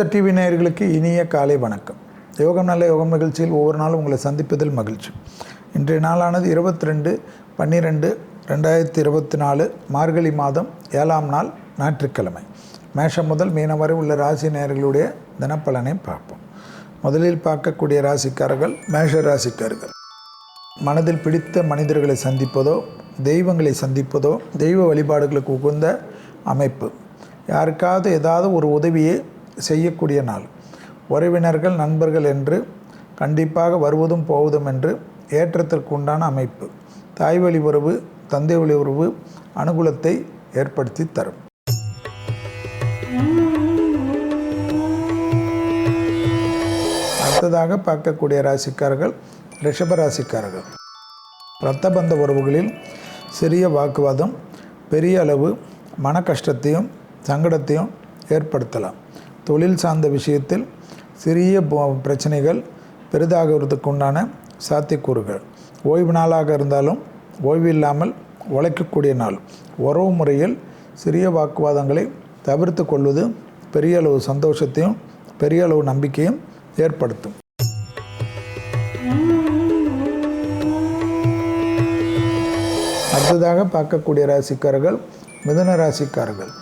வேத டிவி நேயர்களுக்கு இனிய காலை வணக்கம். யோகம் நல்ல யோகம் நிகழ்ச்சியில் ஒவ்வொரு நாளும் உங்களை சந்திப்பதில் மகிழ்ச்சி. இன்றைய நாளானது இருபத்தி ரெண்டு பன்னிரெண்டு ரெண்டாயிரத்தி இருபத்தி நாலு மார்கழி மாதம் ஏழாம் நாள் ஞாயிற்றுக்கிழமை. மேஷம் முதல் மீனம் வரை உள்ள ராசி நேயர்களுடைய தினப்பலனை பார்ப்போம். முதலில் பார்க்கக்கூடிய ராசிக்காரர்கள் மேஷ ராசிக்காரர்கள். மனதில் பிடித்த மனிதர்களை சந்திப்பதோ தெய்வங்களை சந்திப்பதோ தெய்வ வழிபாடுகளுக்கு உகந்த அமைப்பு. யாருக்காவது ஏதாவது ஒரு உதவியை செய்யக்கூடிய நாள். உறவினர்கள் நண்பர்கள் என்று கண்டிப்பாக வருவதும் போவதும் என்று ஏற்றத்திற்கு உண்டான அமைப்பு. தாய் வழி உறவு தந்தை வழி உறவு அனுகூலத்தை ஏற்படுத்தி தரும். அடுத்ததாக பார்க்கக்கூடிய ராசிக்காரர்கள் ரிஷப ராசிக்காரர்கள். இரத்தபந்த உறவுகளில் சிறிய வாக்குவாதம் பெரிய அளவு மன கஷ்டத்தையும் சங்கடத்தையும் ஏற்படுத்தலாம். தொழில் சார்ந்த விஷயத்தில் சிறிய பிரச்சனைகள் பெரிதாகிறதுக்கு உண்டான சாத்தியக்கூறுகள். ஓய்வு நாளாக இருந்தாலும் ஓய்வு இல்லாமல் உழைக்கக்கூடிய நாள். உறவு முறையில் சிறிய வாக்குவாதங்களை தவிர்த்து கொள்வது பெரிய அளவு சந்தோஷத்தையும் பெரிய அளவு நம்பிக்கையும் ஏற்படுத்தும். அடுத்ததாக பார்க்கக்கூடிய ராசிக்காரர்கள் மிதன ராசிக்காரர்கள்.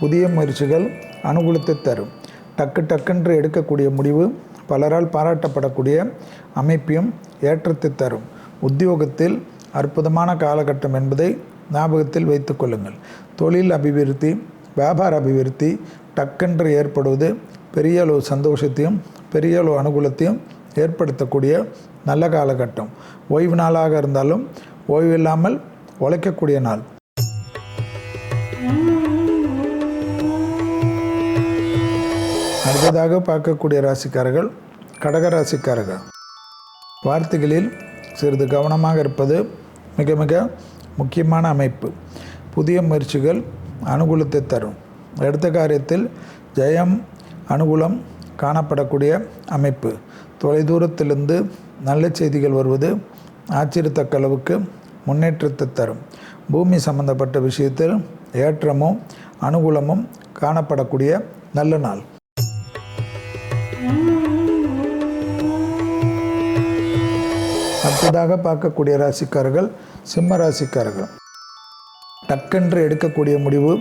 புதிய முயற்சிகள் அனுகூலத்தை தரும். டக்கு டக்குன்று எடுக்கக்கூடிய முடிவு பலரால் பாராட்டப்படக்கூடிய அமைப்பையும் ஏற்றத்தை தரும். உத்தியோகத்தில் அற்புதமான காலகட்டம் என்பதை ஞாபகத்தில் வைத்து கொள்ளுங்கள். தொழில் அபிவிருத்தி வியாபார அபிவிருத்தி டக்கென்று ஏற்படுவது பெரிய அளவு சந்தோஷத்தையும் பெரிய அளவு அனுகூலத்தையும் ஏற்படுத்தக்கூடிய நல்ல காலகட்டம். ஓய்வு நாளாக இருந்தாலும் ஓய்வு இல்லாமல் உழைக்கக்கூடிய நாள். அடுத்ததாக பார்க்கக்கூடிய ராசிக்காரர்கள் கடக ராசிக்காரர்கள். வார்த்தைகளில் சிறிது கவனமாக இருப்பது மிக மிக முக்கியமான அமைப்பு. புதிய முயற்சிகள் அனுகூலத்தை தரும். எடுத்த காரியத்தில் ஜெயம் அனுகூலம் காணப்படக்கூடிய அமைப்பு. தொலைதூரத்திலிருந்து நல்ல செய்திகள் வருவது ஆச்சரியத்தக்க அளவுக்கு முன்னேற்றத்தை தரும். பூமி சம்பந்தப்பட்ட விஷயத்தில் ஏற்றமும் அனுகூலமும் காணப்படக்கூடிய நல்ல நாள். அடுத்ததாக பார்க்கக்கூடிய ராசிக்காரர்கள் சிம்ம ராசிக்காரர்கள். டக்கென்று எடுக்கக்கூடிய முடிவு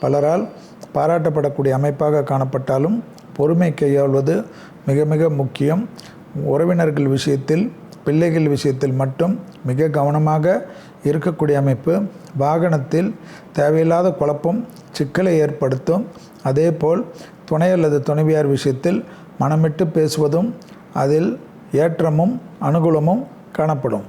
பலரால் பாராட்டப்படக்கூடிய அமைப்பாக காணப்பட்டாலும் பொறுமை கையாள்வது மிக மிக முக்கியம். உறவினர்கள் விஷயத்தில் பிள்ளைகள் விஷயத்தில் மட்டும் மிக கவனமாக இருக்கக்கூடிய அமைப்பு. வாகனத்தில் தேவையில்லாத குழப்பம் சிக்கலை ஏற்படுத்தும். அதேபோல் துணை அல்லது துணைவியார் விஷயத்தில் மனமிட்டு பேசுவதும் அதில் ஏற்றமும் அனுகூலமும் காணப்படும்.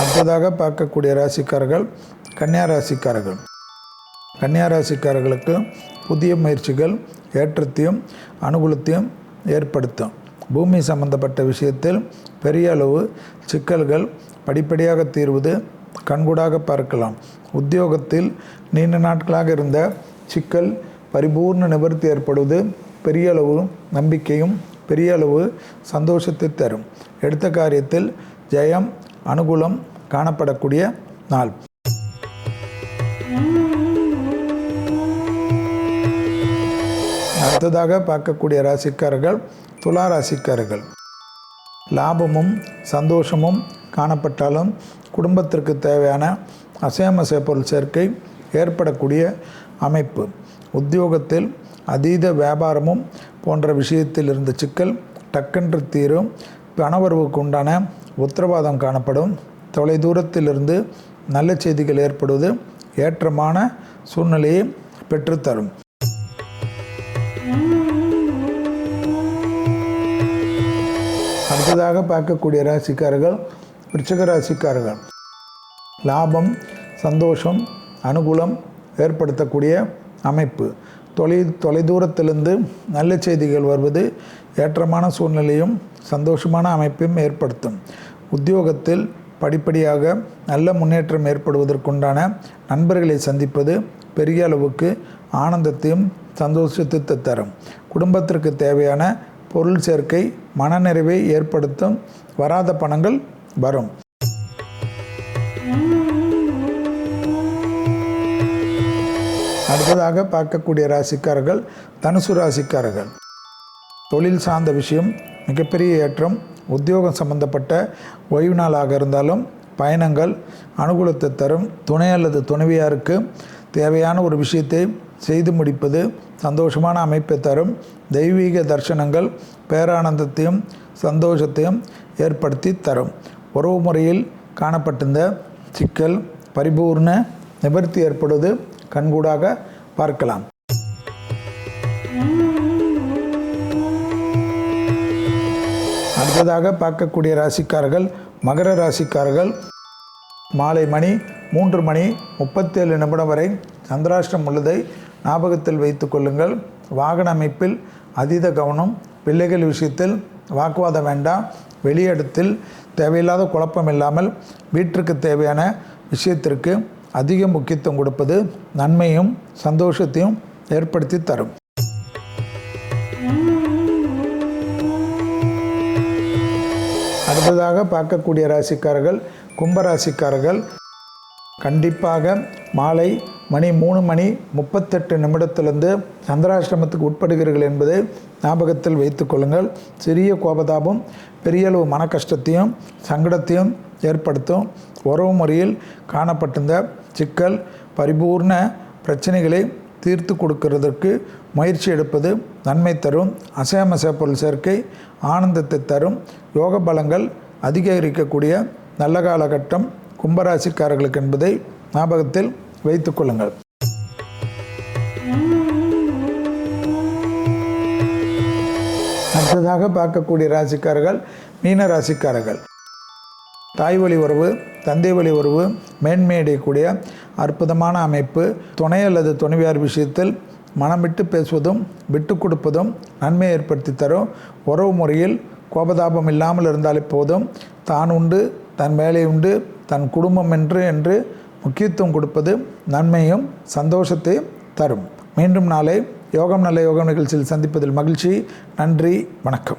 அடுத்ததாக பார்க்கக்கூடிய ராசிக்காரர்கள் கன்னியா ராசிக்காரர்கள். கன்னியா ராசிக்காரர்களுக்கு புதிய முயற்சிகள் ஏற்றத்தையும் அனுகூலத்தையும் ஏற்படுத்தும். பூமி சம்பந்தப்பட்ட விஷயத்தில் பெரிய அளவு சிக்கல்கள் படிப்படியாக தீர்வது கண்கூடாக பார்க்கலாம். உத்தியோகத்தில் நீண்ட நாட்களாக இருந்த சிக்கல் பரிபூர்ண நிவர்த்தி ஏற்படுவது பெரிய அளவு நம்பிக்கையும் பெரிய அளவு சந்தோஷத்தை தரும். எடுத்த காரியத்தில் ஜெயம் அனுகூலம் காணப்படக்கூடிய நாள். அடுத்ததாக பார்க்கக்கூடிய ராசிக்காரர்கள் துலா ராசிக்காரர்கள். லாபமும் சந்தோஷமும் காணப்பட்டாலும் குடும்பத்திற்கு தேவையான அசையமசை பொருள் சேர்க்கை ஏற்படக்கூடிய அமைப்பு. உத்தியோகத்தில் அதீத வியாபாரமும் போன்ற விஷயத்தில் இருந்த சிக்கல் டக்கென்று தீரும் பணவரவுக்கு உண்டான உத்தரவாதம் காணப்படும். தொலைதூரத்திலிருந்து நல்ல செய்திகள் ஏற்படுவது ஏற்றமான சூழ்நிலையை பெற்றுத்தரும். அடுத்ததாக பார்க்கக்கூடிய ராசிக்காரர்கள் விருச்சிகராசிக்காரர்கள். லாபம் சந்தோஷம் அனுகூலம் ஏற்படுத்தக்கூடிய அமைப்பு. தொலை தொலைதூரத்திலிருந்து நல்ல செய்திகள் வருவது ஏற்றமான சூழ்நிலையும் சந்தோஷமான அமைப்பையும் ஏற்படுத்தும். உத்தியோகத்தில் படிப்படியாக நல்ல முன்னேற்றம் ஏற்படுவதற்குண்டான நண்பர்களை சந்திப்பது பெரிய அளவுக்கு ஆனந்தத்தையும் சந்தோஷத்தை தரும். குடும்பத்திற்கு தேவையான பொருள் சேர்க்கை மனநிறைவை ஏற்படுத்தும். வராத பணங்கள் வரும். அடுத்ததாக பார்க்கக்கூடிய ராசிக்காரர்கள் தனுசு ராசிக்காரர்கள். தொழில் சார்ந்த விஷயம் மிகப்பெரிய ஏற்றம் உத்தியோகம் சம்பந்தப்பட்ட ஓய்வு நாளாக இருந்தாலும் பயணங்கள் அனுகூலத்தை தரும். துணை அல்லது துணைவியாருக்கு தேவையான ஒரு விஷயத்தை செய்து முடிப்பது சந்தோஷமான அமைப்பை தரும். தெய்வீக தர்சனங்கள் பேரானந்தத்தையும் சந்தோஷத்தையும் ஏற்படுத்தி தரும். உறவு முறையில் காணப்பட்டிருந்த சிக்கல் பரிபூர்ண நிவர்த்தி ஏற்படுவது கண்கூடாக பார்க்கலாம். அடுத்ததாக பார்க்கக்கூடிய ராசிக்காரர்கள் மகர ராசிக்காரர்கள் மாலை மணி மூன்று மணி முப்பத்தேழு நிமிடம் வரை சந்திராஷ்டம் உள்ளதை ஞாபகத்தில் வைத்து கொள்ளுங்கள். வாகன அமைப்பில் அதீத கவனம் பிள்ளைகள் விஷயத்தில் வாக்குவாதம் வேண்டாம். வெளியிடத்தில் தேவையில்லாத குழப்பம் இல்லாமல் வீட்டிற்கு தேவையான விஷயத்திற்கு அதிக முக்கியத்துவம் கொடுப்பது நன்மையும் சந்தோஷத்தையும் ஏற்படுத்தி தரும். அடுத்ததாக பார்க்கக்கூடிய ராசிக்காரர்கள் கும்பராசிக்காரர்கள் கண்டிப்பாக மாலை மணி மூணு மணி முப்பத்தெட்டு நிமிடத்திலிருந்து சந்திராசிரமத்துக்கு உட்படுகிறீர்கள் என்பதை ஞாபகத்தில் வைத்துக்கொள்ளுங்கள் சிறிய கோபதாபம் பெரியளவு மன கஷ்டத்தையும் சங்கடத்தையும் ஏற்படுத்தும். உறவு முறையில் காணப்பட்டிருந்த சிக்கல் பரிபூர்ண பிரச்சனைகளை தீர்த்து கொடுக்கிறதற்கு முயற்சி எடுப்பது நன்மை தரும். அசையமசை பொருள் சேர்க்கை ஆனந்தத்தை தரும். யோக பலங்கள் அதிகரிக்கக்கூடிய நல்ல காலகட்டம் கும்பராசிக்காரர்களுக்கு என்பதை ஞாபகத்தில் வைத்துக் கொள்ளுங்கள். அடுத்ததாக பார்க்கக்கூடிய ராசிக்காரர்கள் மீன ராசிக்காரர்கள். தாய் வழி உறவு தந்தை வழி உறவு மேன்மையடையக்கூடிய அற்புதமான அமைப்பு துணை அல்லது துணைவியார் விஷயத்தில் மனம் விட்டு பேசுவதும் விட்டு கொடுப்பதும் நன்மை ஏற்படுத்தி தரும். உறவு முறையில் கோபதாபம் இல்லாமல் இருந்தாலே போதும். தான் உண்டு தன் வேலை உண்டு தன் குடும்பம் என்று என்று முக்கியத்துவம் கொடுப்பது நன்மையும் சந்தோஷத்தையும் தரும். மீண்டும் நாளை யோகம் நல்ல யோகம் நிகழ்ச்சியில் சந்திப்பதில் மகிழ்ச்சி. நன்றி. வணக்கம்.